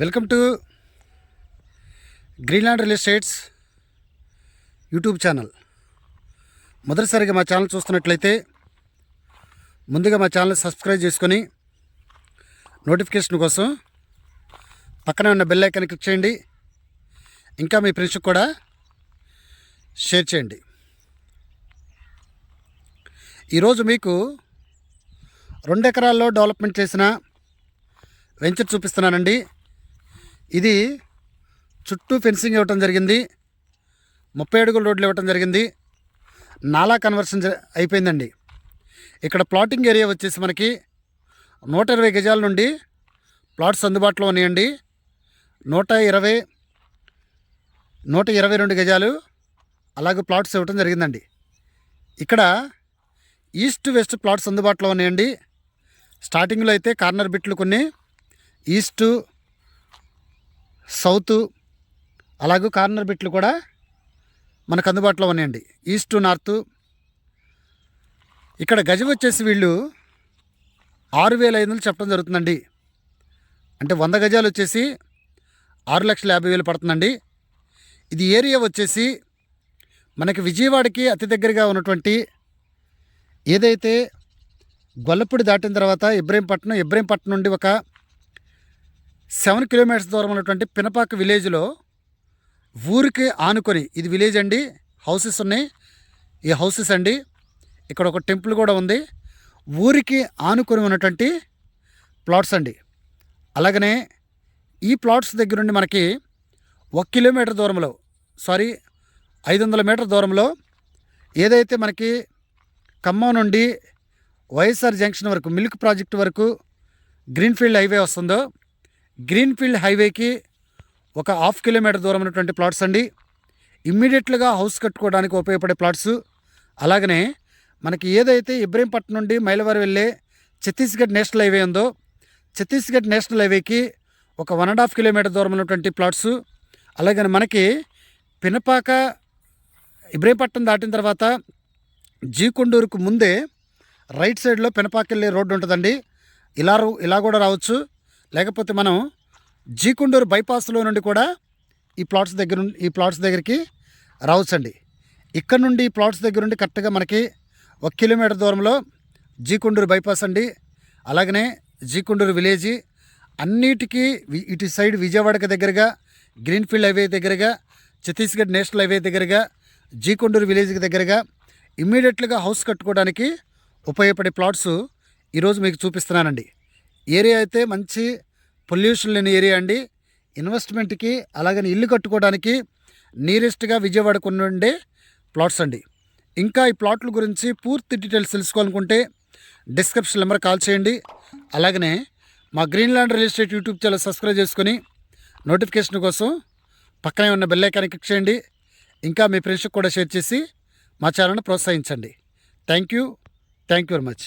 Welcome to Greenland real estates YouTube channel. మొదటిసారిగా మా channel చూస్తున్నట్లయితే ముందుగా మా ఛానల్ సబ్స్క్రైబ్ చేసుకొని నోటిఫికేషన్ కోసం పక్కనే ఉన్న బెల్ ఐకాన్ క్లిక్ చేయండి. ఇంకా మీ ఫ్రెండ్స్కి కూడా షేర్ చేయండి. ఈరోజు మీకు రెండు ఎకరాల్లో డెవలప్మెంట్ చేసిన వెంచర్ చూపిస్తున్నానండి. ఇది చుట్టూ ఫెన్సింగ్ ఇవ్వటం జరిగింది. ముప్పై అడుగుల రోడ్లు ఇవ్వటం జరిగింది. నాలా కన్వర్షన్ జ- అయిపోయిందండి. ఇక్కడ ప్లాటింగ్ ఏరియా వచ్చేసి మనకి నూట ఇరవై గజాల నుండి ప్లాట్స్ అందుబాటులో ఉన్నాయండి. నూట ఇరవై నూట ఇరవై రెండు గజాలు అలాగే ప్లాట్స్ ఇవ్వటం జరిగిందండి. ఇక్కడ ఈస్ట్ వెస్ట్ ప్లాట్స్ అందుబాటులో ఉన్నాయండి. స్టార్టింగ్లో అయితే కార్నర్ బిట్లు కొన్ని ఈస్ట్ సౌత్ అలాగే కార్నర్ బిట్లు కూడా మనకు అందుబాటులో ఉన్నాయండి. East north. ఇక్కడ గజం వచ్చేసి వీళ్ళు ఆరు వేల ఐదు వందలు చెప్పడం జరుగుతుందండి. అంటే వంద గజాలు వచ్చేసి ఆరు లక్షల యాభై వేలు పడుతుందండి. ఇది ఏరియా వచ్చేసి మనకి విజయవాడకి అతి దగ్గరగా ఉన్నటువంటి ఏదైతే గొల్లపూడి దాటిన తర్వాత ఇబ్రహీంపట్నం ఇబ్రహీంపట్నం నుండి ఒక సెవెన్ కిలోమీటర్స్ దూరం ఉన్నటువంటి పినపాక విలేజ్లో ఊరికి ఆనుకొని ఇది విలేజ్ అండి హౌసెస్ ఉన్నాయి ఈ హౌసెస్ అండి ఇక్కడ ఒక టెంపుల్ కూడా ఉంది ఊరికి ఆనుకొని ఉన్నటువంటి ప్లాట్స్ అండి. అలాగనే ఈ ప్లాట్స్ దగ్గర నుండి మనకి ఒక కిలోమీటర్ దూరంలో సారీ ఐదు వందల మీటర్ దూరంలో ఏదైతే మనకి ఖమ్మం నుండి వైఎస్ఆర్ జంక్షన్ వరకు మిల్క్ ప్రాజెక్ట్ వరకు గ్రీన్ఫీల్డ్ హైవే వస్తుందో గ్రీన్ఫీల్డ్ హైవేకి ఒక హాఫ్ కిలోమీటర్ దూరం ఉన్నటువంటి ప్లాట్స్ అండి. ఇమ్మీడియట్లుగా హౌస్ కట్టుకోవడానికి ఉపయోగపడే ప్లాట్స్. అలాగనే మనకి ఏదైతే ఇబ్రహీంపట్నం నుండి మైలవారి వెళ్ళే ఛత్తీస్గఢ్ నేషనల్ హైవే ఉందో ఛత్తీస్గఢ్ నేషనల్ హైవేకి ఒక వన్ అండ్ హాఫ్ కిలోమీటర్ దూరం ఉన్నటువంటి ప్లాట్స్. అలాగని మనకి పినపాక ఇబ్రహీంపట్నం దాటిన తర్వాత జీకొండూరుకు ముందే రైట్ సైడ్లో పెనపాకెళ్ళే రోడ్డు ఉంటుందండి. ఇలా ఇలా కూడా రావచ్చు. లేకపోతే మనం జీకుండూరు బైపాస్లో నుండి కూడా ఈ ప్లాట్స్ దగ్గర నుండి ఈ ప్లాట్స్ దగ్గరికి రావచ్చండి. ఇక్కడ నుండి ఈ ప్లాట్స్ దగ్గర నుండి కరెక్ట్గా మనకి ఒక కిలోమీటర్ దూరంలో జీకుండూరు బైపాస్ అండి. అలాగనే జీకుండూరు విలేజీ అన్నిటికీ ఇటు సైడ్ విజయవాడకి దగ్గరగా గ్రీన్ఫీల్డ్ హైవే దగ్గరగా ఛత్తీస్గఢ్ నేషనల్ హైవే దగ్గరగా జీకొండూరు విలేజ్కి దగ్గరగా ఇమ్మీడియట్లుగా హౌస్ కట్టుకోవడానికి ఉపయోగపడే ప్లాట్స్ ఈరోజు మీకు చూపిస్తున్నానండి. ఏరియా అయితే మంచి పొల్యూషన్ లేని ఏరియా అండి. ఇన్వెస్ట్మెంట్కి అలాగని ఇల్లు కట్టుకోవడానికి నియరెస్ట్గా విజయవాడకు ఉండే ప్లాట్స్ అండి. ఇంకా ఈ ప్లాట్ల గురించి పూర్తి డీటెయిల్స్ తెలుసుకోవాలనుకుంటే డిస్క్రిప్షన్ నెంబర్ కాల్ చేయండి. అలాగనే మా Greenland real estate YouTube channel subscribe చేసుకొని నోటిఫికేషన్ కోసం పక్కనే ఉన్న బెల్ ఐకాన్ క్లిక్ చేయండి. ఇంకా మీ ఫ్రెండ్స్కి కూడా షేర్ చేసి మా ఛానల్ని ప్రోత్సహించండి. Thank you thank you very much.